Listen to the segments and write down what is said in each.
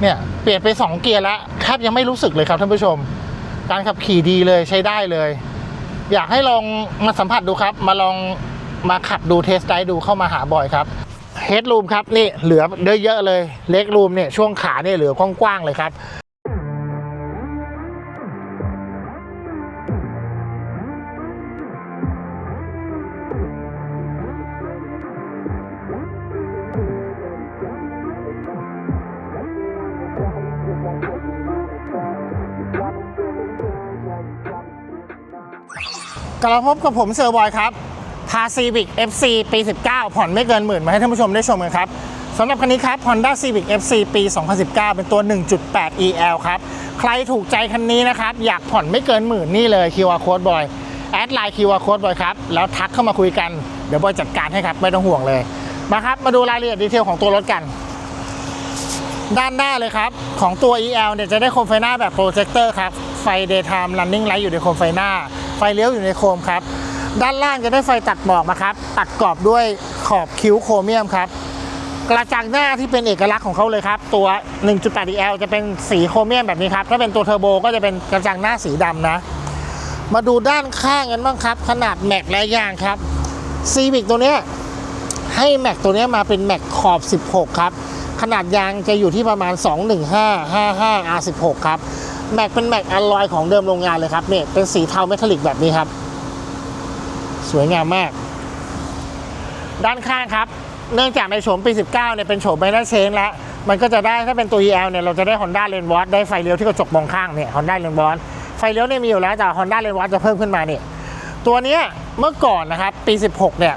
เนี่ยเปลี่ยนไป2เกียร์แล้วแทบยังไม่รู้สึกเลยครับท่านผู้ชม การขับขี่ดีเลยใช้ได้เลย อยากให้ลองมาสัมผัสดูครับ มาลองมาขับดูเทสไดดูเข้ามาหาบ่อยครับเฮดรูมครับนี่เหลือเยอะเลยเล็กรูมเนี่ยช่วงขาเนี่ยเหลือกว้างๆเลยครับ กลับมาพบกับผมเซอร์บอยครับพา Civic FC ปี 19 ผ่อนไม่เกินหมื่นมาให้ท่านผู้ชมได้ชมกันครับสำหรับคันนี้ครับ Honda Civic FC ปี 2019 เป็นตัว 1.8 EL ครับ ใครถูกใจคันนี้นะครับ อยากผ่อนไม่เกินหมื่นนี่เลย QR Code บอยแอดไลน์ QR Code บอยครับ แล้วทักเข้ามาคุยกัน เดี๋ยวบอยจัดการให้ครับ ไม่ต้องห่วงเลย มาครับ มาดูรายละเอียดดีเทลของตัวรถกัน ด้านหน้าเลยครับ ของตัว EL เนี่ยจะได้โคมไฟหน้าแบบโปรเจคเตอร์ครับ ไฟ daytime running light อยู่ในโคมไฟหน้า ไฟเลี้ยวอยู่ในโคมครับ ด้านล่างจะได้ไฟตัดหมอกมาครับ ตัดกรอบด้วยขอบคิ้วโครเมียมครับ กระจังหน้าที่เป็นเอกลักษณ์ของเขาเลยครับ ตัว 1.8 EL จะเป็นสีโครเมียมแบบนี้ครับ ถ้าเป็นตัวเทอร์โบก็จะเป็นกระจังหน้าสีดำนะ มาดูด้านข้างกันบ้างครับ ขนาดแม็กและยางครับ Civic ตัวเนี้ยให้แม็กตัวเนี้ยมาเป็นแม็กขอบ 16 ครับ ขนาดยางจะอยู่ที่ประมาณ 215 55 R16 ครับ แม็กเป็นแม็กอลลอยของเดิมโรงงานเลยครับเนี่ยเป็นสีเทาเมทัลลิกแบบนี้ครับ สวยงามมาก ด้านข้างครับ เนื่องจากในโฉมปี 19เนี่ยเป็นโฉมไมเนอร์เชนแล้ว มันก็จะได้ถ้าเป็นตัว EL เนี่ยเราจะได้ Honda l a n w a t ได้ไฟเลี้ยวที่กระจกมองข้างเนี่ย Honda l a n w a t ไฟเลี้ยวเนี่ยมีอยู่แล้วแต่ Honda l a n w a t จะเพิ่มขึ้นมาเนี่ยตัวเนี้ยเมื่อก่อนนะครับปี 16 เนี่ย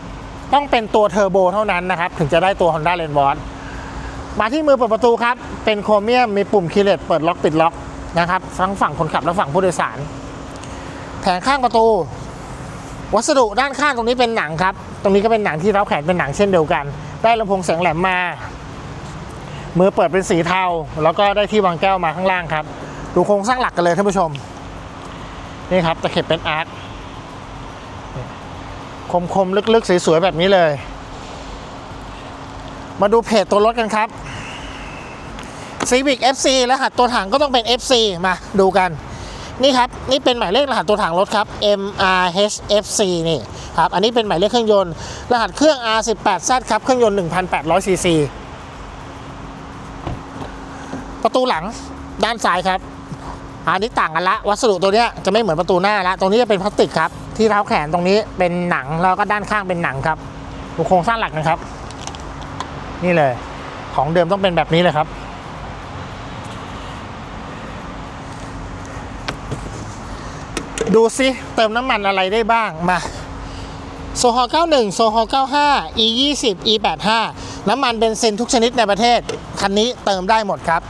ต้องเป็นตัวเทอร์โบเท่านั้นนะครับถึงจะได้ตัว Honda l a n w a t มาที่มือเปิดประตูครับ เป็นโครเมียมมีปุ่มคีย์เลสเปิดล็อกปิดล็อก นะครับทั้งฝั่งคนขับและฝั่งผู้โดยสาร แผงข้างประตู วัสดุด้านข้างตรงนี้เป็นหนังครับ ตรงนี้ก็เป็นหนังที่เท้าแขนเป็นหนังเช่นเดียวกัน ได้ลำโพงเสียงแหลมมา มือเปิดเป็นสีเทา แล้วก็ได้ที่วางแก้วมาข้างล่างครับ ดูโครงสร้างหลักกันเลยท่านผู้ชม นี่ครับตะเข็บเป็นอาร์ตคมๆลึกๆสวยๆแบบนี้เลย มาดูเพจตัวรถกันครับ Civic FC รหัสตัวถังก็ต้องเป็น FC มาดูกัน นี่ครับ นี่เป็นหมายเลขรหัสตัวถังรถครับ MRHFC นี่ครับ อันนี้เป็นหมายเลขเครื่องยนต์ รหัสเครื่อง R18Z ครับ เครื่องยนต์ 1,800 ซีซี ประตูหลังด้านซ้ายครับ อันนี้ต่างกันละ วัสดุตัวนี้จะไม่เหมือนประตูหน้าละ ตรงนี้จะเป็นพลาสติกครับ ที่เท้าแขนตรงนี้เป็นหนัง แล้วก็ด้านข้างเป็นหนังครับโครงสร้างหลักนะครับ นี่เลย ของเดิมต้องเป็นแบบนี้เลยครับ ดูซิเติมน้ำมันอะไรได้บ้างมาโซฮอ91 โซฮอ95 E 20 E 85น้ำมันเบนซินทุกชนิดในประเทศ คันนี้เติมได้หมดครับ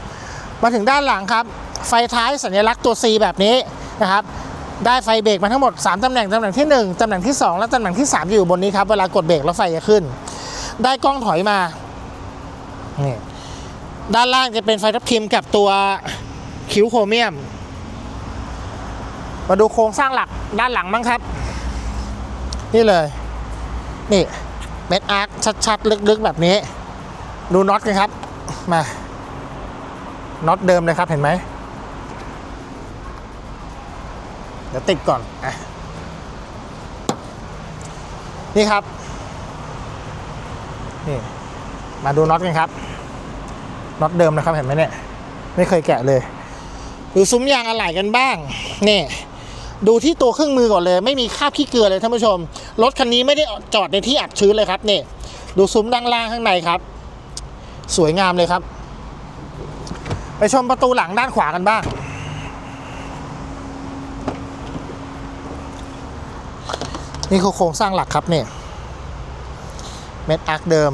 มาถึงด้านหลังครับ ไฟท้ายสัญลักษณ์ตัว C แบบนี้นะครับได้ไฟเบรกมาทั้งหมด 3 ตำแหน่ง ตำแหน่งที่ 1 ตำแหน่งที่ 2 และตำแหน่งที่ 3 อยู่บนนี้ครับ เวลากดเบรกแล้วไฟจะขึ้น ได้กล้องถอยมานี่ด้านล่างจะเป็นไฟทับทิมกับตัวคิ้วโครเมียม มาดูโครงสร้างหลักด้านหลังบ้างครับ นี่เลย นี่เม็ดอาร์คชัดๆ ลึกๆ แบบนี้ ดูน็อตกันครับ มาน็อตเดิมเลยครับเห็นไหมเดี๋ยวติดก่อนอะนี่ครับนี่มาดูน็อตกันครับน็อตเดิมนะครับเห็นไหมเนี่ย ไม่เคยแกะเลย ดูซุ้มยางอะไหล่กันบ้าง นี่ ดูที่ตัวเครื่องมือก่อนเลย ไม่มีคราบขี้เกลือเลยท่านผู้ชม รถคันนี้ไม่ได้จอดในที่อับชื้นเลยครับนี่ดูซุ้มด้านล่างข้างในครับ สวยงามเลยครับ ไปชมประตูหลังด้านขวากันบ้าง นี่คือโครงสร้างหลักครับเนี่ยเม็ดอาร์คเดิม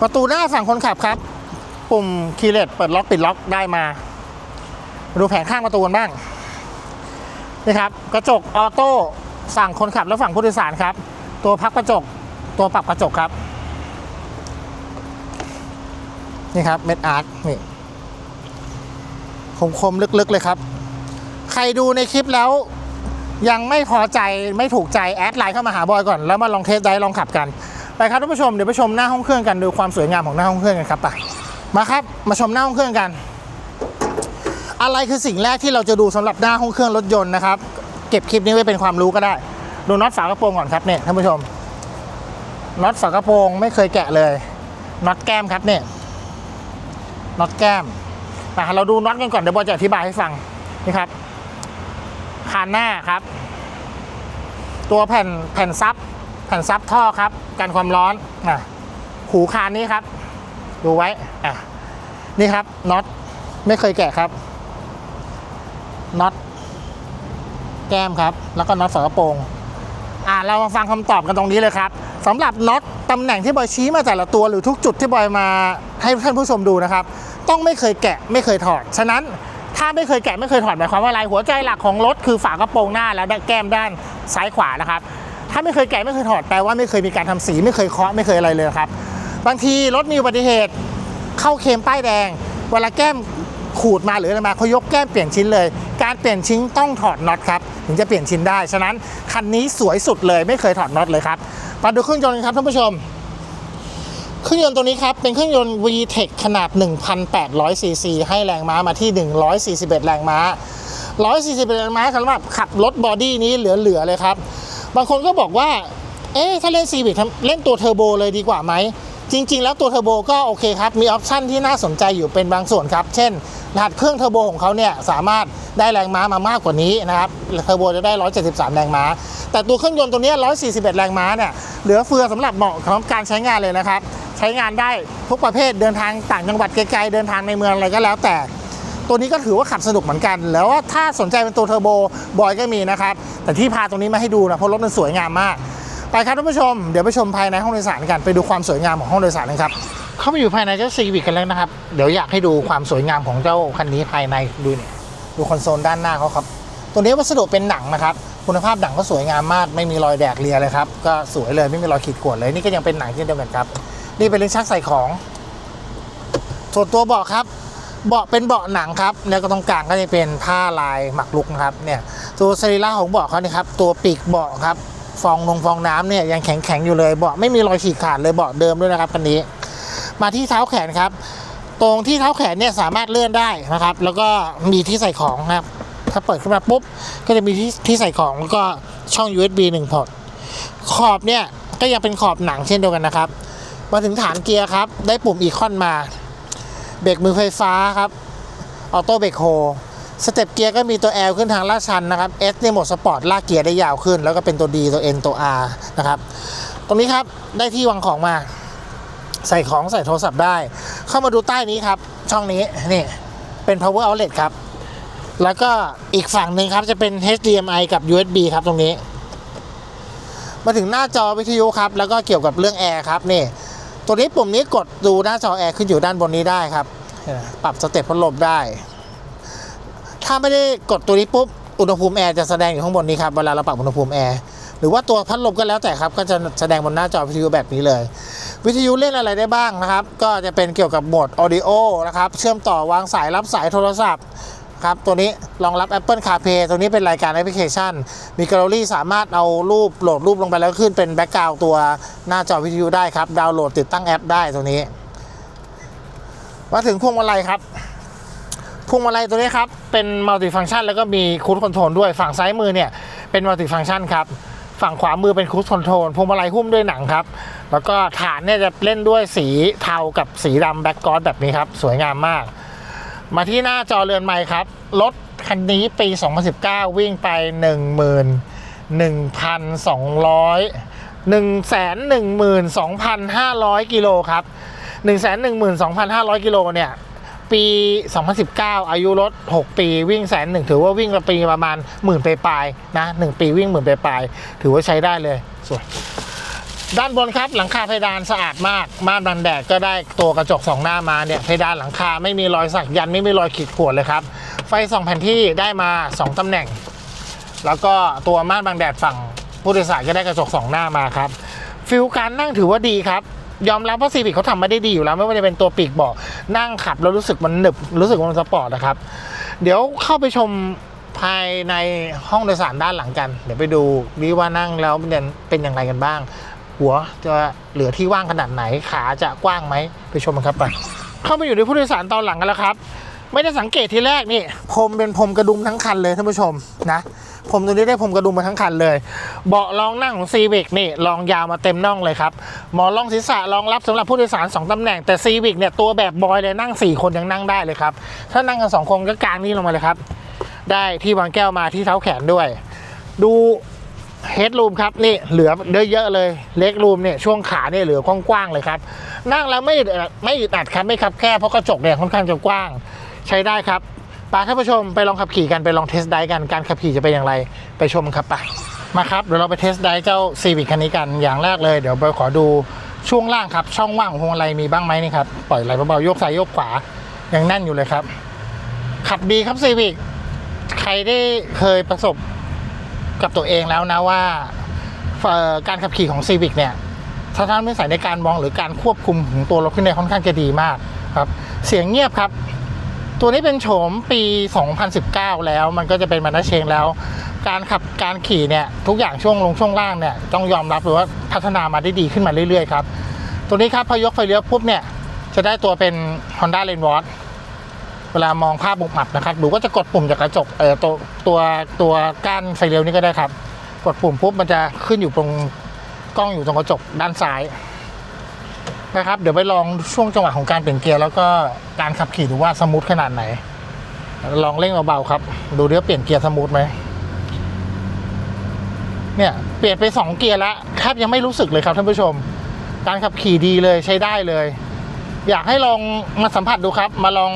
ประตูหน้าฝั่งคนขับครับ ปุ่มคีย์เลสเปิดล็อกปิดล็อกได้มา ดูแผงข้างประตูกันบ้างนี่ครับกระจกออโต้ฝั่งคนขับและฝั่งผู้โดยสารครับ ตัวพักกระจกตัวปรับกระจกครับ นี่ครับเม็ดอาร์ตนี่คมคมๆลึกๆเลยครับ ใครดูในคลิปแล้วยังไม่พอใจไม่ถูกใจแอดไลน์เข้ามาหาบอยก่อนแล้วมาลองเทสได้ลองขับกันไปครับท่านผู้ชมเดี๋ยวไปชมหน้าห้องเครื่องกันดูความสวยงามของหน้าห้องเครื่องกันครับไปมาครับมาชมหน้าห้องเครื่องกัน อะไรคือสิ่งแรกที่เราจะดูสำหรับหน้าห้องเครื่องรถยนต์นะครับ เก็บคลิปนี้ไว้เป็นความรู้ก็ได้ ดูน็อตฝากระโปรงก่อนครับเนี่ยท่านผู้ชมน็อตฝากระโปรงไม่เคยแกะเลยน็อตแก้มครับเนี่ยน็อตแก้มแต่เราดูน็อตกันก่อนเดี๋ยวบอจะอธิบายให้ฟังนี่ครับคานหน้าครับ ตัวแผ่นแผ่นซับแผ่นซับท่อครับกันความร้อนอะหูคานนี้ครับ ดูไว้อะนี่ครับน็อตไม่เคยแกะครับ น็อตแก้มครับ แล้วก็น็อตฝากระโปรงอะเรามาฟังคำตอบกันตรงนี้เลยครับสำหรับน็อตตำแหน่งที่บอยชี้มาแต่ละตัวหรือทุกจุดที่บอยมาให้ท่านผู้ชมดูนะครับ ต้องไม่เคยแกะไม่เคยถอด ฉะนั้นถ้าไม่เคยแกะไม่เคยถอดหมายความว่าอะไรหัวใจหลักของรถคือฝากระโปรงหน้าและแก้มด้านซ้ายขวานะครับ ถ้าไม่เคยแกะไม่เคยถอดแปลว่าไม่เคยมีการทำสี ไม่เคยเคาะไม่เคยอะไรเลยครับ บางทีรถมีอุบัติเหตุ เข้าเคมป้ายแดง เวลาแก้ม ขูดมาหรืออะไรมาเขายกแก้มเปลี่ยนชิ้นเลย การเปลี่ยนชิ้นต้องถอดน็อตครับถึงจะเปลี่ยนชิ้นได้ฉะนั้นคันนี้สวยสุดเลยไม่เคยถอดน็อตเลยครับมาดูเครื่องยนต์กันครับท่านผู้ชมเครื่องยนต์ตัวนี้ครับ เป็นเครื่องยนต์ VTEC ขนาด 1,800 ซีซี ให้แรงม้ามาที่ 141 แรงม้า 141 แรงม้าสำหรับขับรถบอดี้นี้เหลือ ๆ เลยครับ บางคนก็บอกว่า เอ๊ะ ถ้าเล่น Civic ทเล่นตัวเทอร์โบเลยดีกว่าไหม จริง ๆ แล้วตัวเทอร์โบก็โอเคครับ มีออปชันที่น่าสนใจอยู่เป็นบางส่วนครับ เช่นรหัสเครื่องเทอร์โบของเขาเนี่ยสามารถได้แรงม้ามามากกว่านี้นะครับเทอร์โบจะได้ 173 แรงม้า แต่ตัวเครื่องยนต์ตัวนี้ 141 แรงม้าเนี่ยเหลือเฟือสำหรับเหมาะของการใช้งานเลยนะครับ ใช้งานได้ทุกประเภทเดินทางต่างจังหวัดไกลๆเดินทางในเมืองอะไรก็แล้วแต่ตัวนี้ก็ถือว่าขับสนุกเหมือนกัน แล้วว่าถ้าสนใจเป็นตัวเทอร์โบบอยก็มีนะครับ แต่ที่พาตรงนี้มาให้ดูนะเพราะรถมันสวยงามมาก ไปครับท่านผู้ชม เดี๋ยวไปชมภายในห้องโดยสารกันไปดูความสวยงามของห้องโดยสารกันครับเข้ามาอยู่ภายในเจ้าซีวิกกันแล้วนะครับเดี๋ยวอยากให้ดูความสวยงามของเจ้าคันนี้ภายในดูเนี่ยดูคอนโซลด้านหน้าเขาครับตัวนี้วัสดุเป็นหนังนะครับคุณภาพหนังก็สวยงามมากไม่มีรอยแดกเลียเลยครับก็สวยเลยไม่มีรอยขีดข่วนเลยนี่ก็ยังเป็นหนังเช่นเดียวกันครับนี่เป็นลิ้นชักใส่ของ ส่วนตัวเบาะครับเบาะเป็นเบาะหนังครับแล้วก็ตรงกลางก็จะเป็นผ้าลายหมักลุกนะครับเนี่ยตัวสรีระของเบาะเขานี่ครับตัวปีกเบาะครับ ฟองนงฟองน้ำเนี่ยยังแข็งแข็งๆอยู่เลยเบาะไม่มีรอยฉีกขาดเลยเบาะเดิมด้วยนะครับคันนี้ มาที่เท้าแขนครับ ตรงที่เท้าแขนเนี่ยสามารถเลื่อนได้นะครับ แล้วก็มีที่ใส่ของครับ ถ้าเปิดขึ้นมาปุ๊บก็จะมีที่ที่ใส่ของแล้วก็ช่อง USB 1พอร์ตขอบเนี่ยก็ยังเป็นขอบหนังเช่นเดียวกันนะครับ มาถึงฐานเกียร์ครับ ได้ปุ่มอีคอนมา เบรกมือไฟฟ้าครับ ออโต้เบรกโฮ สเต็ปเกียร์ก็มีตัว L ขึ้นทางลาดชันนะครับ S ในโหมดสปอร์ตลากเกียร์ได้ยาวขึ้น แล้วก็เป็นตัว D ตัว N ตัว R นะครับ ตรงนี้ครับได้ที่วางของมา ใส่ของใส่โทรศัพท์ได้ เข้ามาดูใต้นี้ครับ ช่องนี้นี่เป็น power outlet ครับ แล้วก็อีกฝั่งหนึ่งครับจะเป็น HDMI กับ USB ครับตรงนี้ มาถึงหน้าจอวิทยุครับ แล้วก็เกี่ยวกับเรื่องแอร์ครับนี่ตัวนี้ปุ่มนี้กดดูหน้าจอแอร์ขึ้นอยู่ด้านบนนี้ได้ครับ ปรับสเต็ปพัดลมได้ ถ้าไม่ได้กดตัวนี้ปุ๊บอุณหภูมิแอร์จะแสดงอยู่ข้างบนนี้ครับเวลาเราปรับอุณหภูมิแอร์หรือว่าตัวพัดลมก็แล้วแต่ครับ ก็จะแสดงบนหน้าจอวิทยุแบบนี้เลย วิทยุเล่นอะไรได้บ้างนะครับ ก็จะเป็นเกี่ยวกับโหมด audio นะครับ เชื่อมต่อวางสายรับสายโทรศัพท์ครับ ตัวนี้รองรับ Apple CarPlay ตัวนี้เป็นรายการแอปพลิเคชัน มีแกลเลอรี่สามารถเอารูปโหลดรูปลงไปแล้วขึ้นเป็นแบ็กกราวตัวหน้าจอวิทยุได้ครับ ดาวน์โหลดติดตั้งแอปได้ตัวนี้ มาถึงพวงมาลัยครับ พวงมาลัยตัวนี้ครับ เป็นมัลติฟัง c t ชันแล้วก็มีคู d คอนโทรลด้วยฝั่งซ้ายมือเนี่ยเป็นมัลติฟัง c t ชันครับ ฝั่งขวามือเป็นคู d คอนโทรลพวงมาลัยหุ้มด้วยหนังครับ แล้วก็ฐานเนี่ยจะเล่นด้วยสีเทากับสีดำแบ็กกรอนแบบนี้ครับ สวยงามมาก มาที่หน้าจอเรือนไม้ครับรถคันนี้ปี 2019 วิ่งไป 1 1 1,200 112,500 กิโลครับ 112,500 กิโลเนี่ย ปี 2019 อายุรถ 6 ปีวิ่งแสนหนึ่งถือว่าวิ่งละปีประมาณหมื่นปลายๆนะ1ปีวิ่งหมื่นปลายๆถือว่าใช้ได้เลยสวยด้านบนครับหลังคาเพดานสะอาดมากม่านบังแดดก็ได้ตัวกระจกสองหน้ามาเนี่ยเพดานหลังคาไม่มีรอยสักยันไม่มีรอยขีดข่วนเลยครับ ไฟสองแผ่นที่ได้มา 2ตำแหน่ง แล้วก็ตัวม่านบังแดดฝั่งผู้โดยสารก็ได้กระจกสองหน้ามาครับฟิลการนั่งถือว่าดีครับ ยอมรับว่าซีวิ c เขาทำมาได้ดีอยู่แล้ว ไม่ว่าจะเป็นตัวปีกเบาะนั่งขับแล้วรู้สึกมันหนึบรู้สึกว่ามันสปอร์ตนะครับ เดี๋ยวเข้าไปชมภายในห้องโดยสารด้านหลังกัน เดี๋ยวไปดูดีว่านั่งแล้วมันเป็นอย่างไรกันบ้าง หัวจะเหลือที่ว่างขนาดไหนขาจะกว้างไหมไปชมกันครับไปเข้ามาอยู่ในผู้โดยสารตอนหลังกันแล้วครับ ไม่ได้สังเกตทีแรกนี่พรมเป็นพรมกระดุมทั้งคันเลยท่านผู้ชมนะพรมตัวนี้ได้พรมกระดุมมาทั้งคันเลย เบาะรองนั่งของซีวิกนี่รองยาวมาเต็มน่องเลยครับ หมอนรองศีรษะรองรับสำหรับผู้โดยสาร 2ตำแหน่งแต่ซีวิกเนี่ยตัวแบบบอยเลยนั่ง 4 คนยังนั่งได้เลยครับ ถ้านั่งกัน 2 คนก็กางนี่ลงมาเลยครับ ได้ที่วางแก้วมาที่เท้าแขนด้วย ดูเฮดรูมครับนี่เหลือเยอะๆเลยเล็กรูมเนี่ยช่วงขาเนี่ยเหลือกว้างๆเลยครับ นั่งแล้วไม่ไม่อึดอัดครับไม่คับแค่เพราะกระจกเนี่ยค่อนข้างจะกว้าง ใช้ได้ครับไปท่านผู้ชมไปลองขับขี่กันไปลองเทสไดรฟ์กันการขับขี่จะเป็นอย่างไรไปชมครับไปมาครับเดี๋ยวเราไปเทสไดรฟ์เจ้าซีวิ c คันนี้กันอย่างแรกเลยเดี๋ยวไปขอดูช่วงล่างครับ ช่องว่างของพวงมาลัยมีบ้างไหมนี่ครับปล่อยไหลเบาๆโยกซ้ายโยกขวายังแน่นอยู่เลยครับ ขับดีครับซีวิ c ใครได้เคยประสบกับตัวเองแล้วนะว่าการขับขี่ของซีวิ c เนี่ยถ้าท่านไม่ใส่ในการมองหรือการควบคุมของตัวรถขึ้นในค่อนข้างจะดีมากครับ เสียงเงียบครับ ตัวนี้เป็นโฉมปี 2019 แล้วมันก็จะเป็นมันดาเชงแล้ว การขับการขี่เนี่ยทุกอย่างช่วงลงช่วงล่างเนี่ยต้องยอมรับเลยว่าพัฒนามาได้ดีขึ้นมาเรื่อยๆครับ ตัวนี้ครับพอยกไฟเลี้ยวปุ๊บเนี่ยจะได้ตัวเป็น Honda l a n w a t เวลามองภาพมุกหมับนะครับหนูก็จะกดปุ่มจากกระจกเอ่อตัวตัวตัวก้านไฟเลี้ยวนี่ก็ได้ครับ กดปุ่มปุ๊บมันจะขึ้นอยู่ตรงกล้องอยู่ตรงกระจกด้านซ้าย ครับ เดี๋ยวไปลองช่วงจังหวะของการเปลี่ยนเกียร์แล้วก็การขับขี่ดูว่าสมูทขนาดไหน ลองเร่งเบาๆครับ ดูเดี๋ยวเปลี่ยนเกียร์สมูทไหมเนี่ยเปลี่ยนไปสองเกียร์แล้วแทบยังไม่รู้สึกเลยครับท่านผู้ชม การขับขี่ดีเลยใช้ได้เลย อยากให้ลองมาสัมผัสดูครับ มาลอง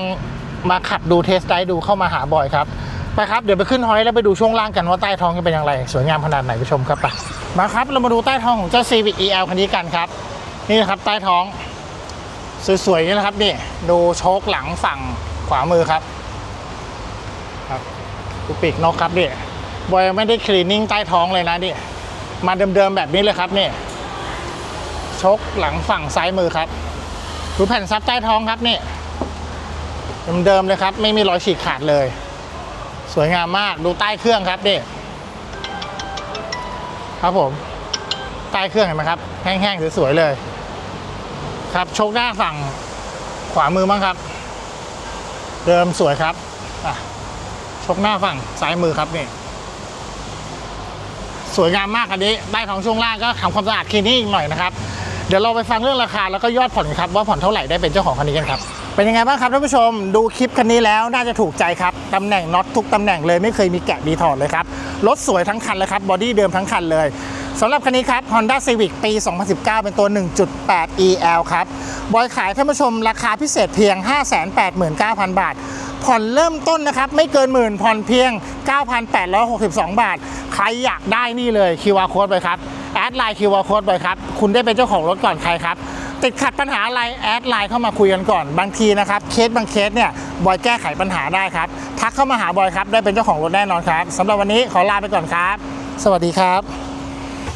มาขับดูเทสไดดูเข้ามาหาบ่อยครับไปครับเดี๋ยวไปขึ้นฮอยแล้วไปดูช่วงล่างกันว่าใต้ท้องจะเป็นอย่างไร สวยงามขนาดไหนไปชมครับไปมาครับเรามาดูใต้ท้องของเจ้า Civic EL คันนี้กันครับ นี่นะครับใต้ท้อง สวยๆนี่นะครับนี่ดูโชคหลังฝั่งขวามือครับครับดูปีกนกครับนี่บอยไม่ได้คลีนนิ่งใต้ท้องเลยนะนี่มาเดิมๆแบบนี้เลยครับนี่โชคหลังฝั่งซ้ายมือครับดูแผ่นซับใต้ท้องครับนี่เดิมๆเลยครับ ไม่มีรอยฉีกขาดเลย สวยงามมากดูใต้เครื่องครับนี่ครับผมใต้เครื่องเห็นไหมครับ แห้งๆสวยๆเลย ครับโชคหน้าฝั่งขวามือมั้งครับ เดิมสวยครับอะชคหน้าฝั่งซ้ายมือครับนี่สวยงามมากอันนี้ใต้ท้องช่วงล่างก็ทำความสะอาดคลีนนิ่งอีกหน่อยนะครับเดี๋ยวเราไปฟังเรื่องราคาแล้วก็ยอดผ่อนกันครับว่าผ่อนเท่าไหร่ได้เป็นเจ้าของคันนี้กันครับเป็นยังไงบ้างครับท่านผู้ชมดูคลิปคันนี้แล้วน่าจะถูกใจครับตำแหน่งน็อตทุกตำแหน่งเลยไม่เคยมีแกะมีถอดเลยครับรถสวยทั้งคันเลยครับบอดี้เดิมทั้งคันเลย สำหรับคันนี้ครับ Honda Civic ปี 2019 เป็นตัว 1.8 EL ครับ บอยขายท่านผู้ชมราคาพิเศษเพียง 589,000 บาท ผ่อนเริ่มต้นนะครับ ไม่เกินหมื่นผ่อนเพียง 9,862 บาท ใครอยากได้นี่เลย QR code ไปครับ แอดไลน์ QR code ไปครับ คุณได้เป็นเจ้าของรถก่อนใครครับติดขัดปัญหาอะไรแอดไลน์เข้ามาคุยกันก่อนบางทีนะครับเคสบางเคสเนี่ยบอยแก้ไขปัญหาได้ครับ ทักเข้ามาหาบอยครับ ได้เป็นเจ้าของรถแน่นอนครับสำหรับวันนี้ขอลาไปก่อนครับ สวัสดีครับ